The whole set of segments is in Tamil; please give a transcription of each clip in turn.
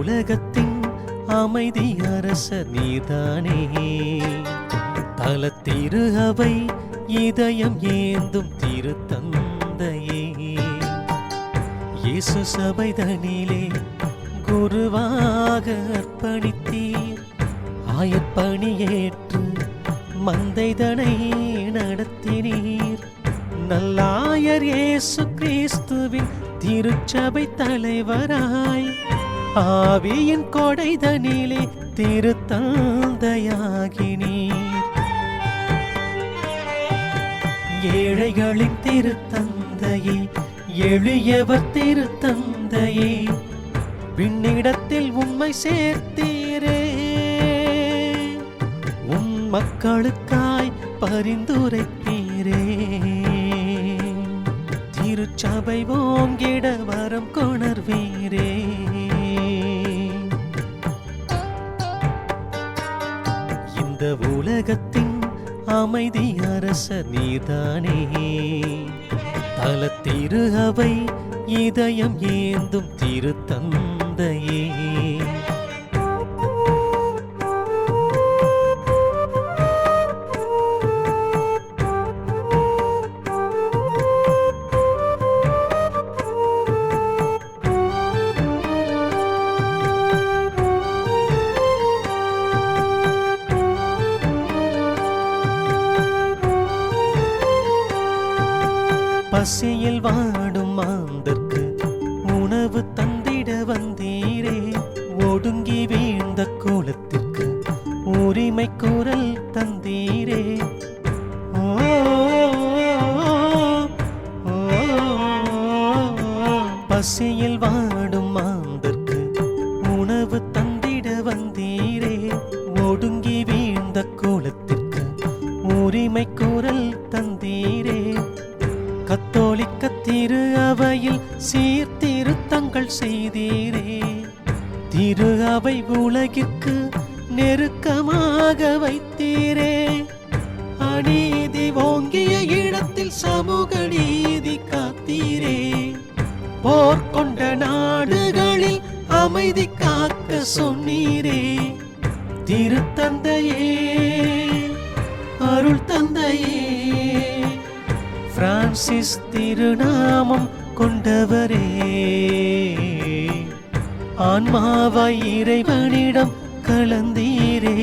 உலகத்தின் அமைதி அரச நீதானே தலத்திரு அவை இதயம் ஏந்தும் திரு தந்தையே. சபை தனிலே குருவாக அர்ப்பணித்தீர். ஆயப்பணியேற்று மந்தைதனை நடத்தினீர். நல்லாயர் இயேசு கிறிஸ்துவின் திருச்சபை தலைவராய். ஆவியின் கொடைதனிலே திருத்தந்தையாகினீர். ஏழைகளின் திருத்தந்தையே எளியவர் திருத்தந்தையே விண்ணிடத்தில் உண்மை சேர்த்தீரே. உன் மக்களுக்காய் பரிந்துரைத்தீரே. திருச்சபை ஓங்கிட வரம் கொணர்வீரே. உலகத்தின் அமைதி அரச நீதானே தலத்திரு அவை இதயம் ஏந்தும் திருத்தந்தையே. பசியில் வாடும் மாந்தர்க்கு உணவு தந்திட வந்தீரே. ஒடுங்கி வீழ்ந்த கோலத்திற்கு உரிமை குரல் தந்தீர். திரு அவையில் சீர்திருத்தங்கள் செய்தீரே. திரு அவை உலகிற்கு நெருக்கமாக வைத்தீரே. அநீதி ஓங்கிய இடத்தில் சமூக நீதி காத்தீரே. போர் கொண்ட நாடுகளில் அமைதி காக்க சொன்னீரே. திருத்தந்தையே பிரான்சிஸ் திருநாமம் கொண்டவரே. ஆன்மாவாய் இறைவனிடம் கலந்தீரே.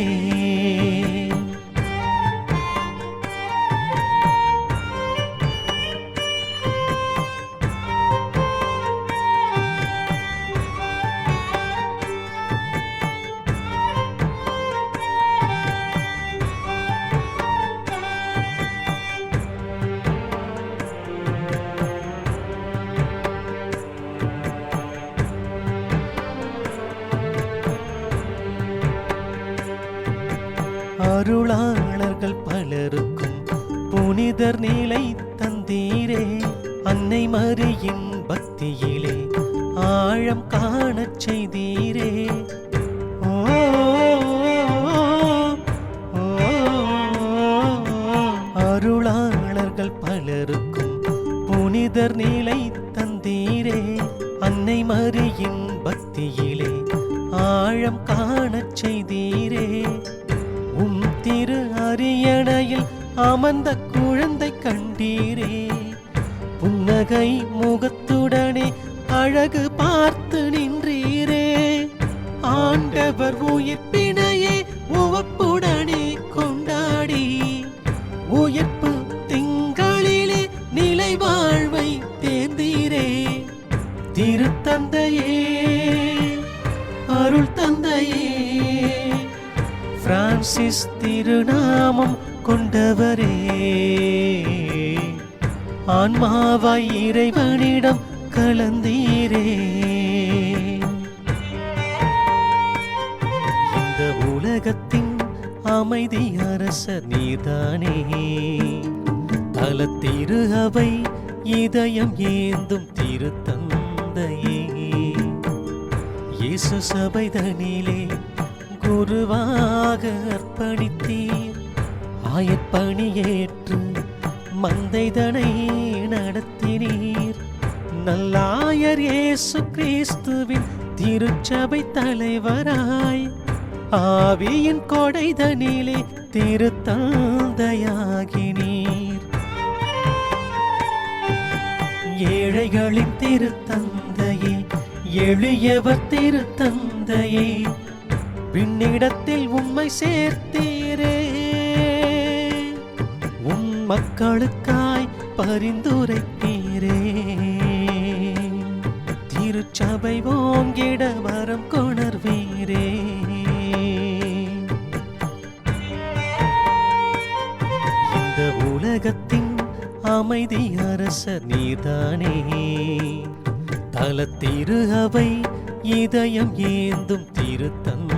அருளாளர்கள் பலருக்கும் புனிதர் நிலை தந்தீரே. அன்னை மரியின் பக்தியிலே ஆழம் காணச் செய்தீரே. அருளாளர்கள் பலருக்கும் புனிதர் நிலை தந்தீரே. அன்னை மரியின் பக்தியிலே ஆழம் காணச் செய்தீரே. உம் திரு அரியணையில் அமர்ந்த குழந்தை கண்டீரே. புன்னகை முகத்துடனே அழகு பார்த்து நின்றீரே. ஆண்டவர் உயிர்ப்பினையே உவப்புடனே திருநாமம் கொண்டவரே. ஆன்மாவாய் இறைவனிடம் கலந்தீரே. இந்த உலகத்தின் அமைதி அரச நீதானே தலத்திரு அவை இதயம் ஏந்தும் திருத்தந்தையே. இயேசு சபைதனிலே குருவாக அர்ப்பணித்தீர். ஆயப்பணியேற்று மந்தைதனை நடத்தினீர். நல்லாயர் இயேசு கிறிஸ்துவின் திருச்சபை தலைவராய். ஆவியின் கொடைதனிலே திருத்தந்தையாகினீர். ஏழைகளின் திருத்தந்தையே எளியவர் திருத்தந்தையே விண்ணிடத்தில் உண்மை சேர்த்தீரே. உம் மக்களுக்காய் பரிந்துரைத்தீரே. திருச்சபை ஓங்கிட வரம் கொணர்வீரே. இந்த உலகத்தின் அமைதி அரச நீதானே தல திரு அவை இதயம் ஏந்தும் திருத்தன்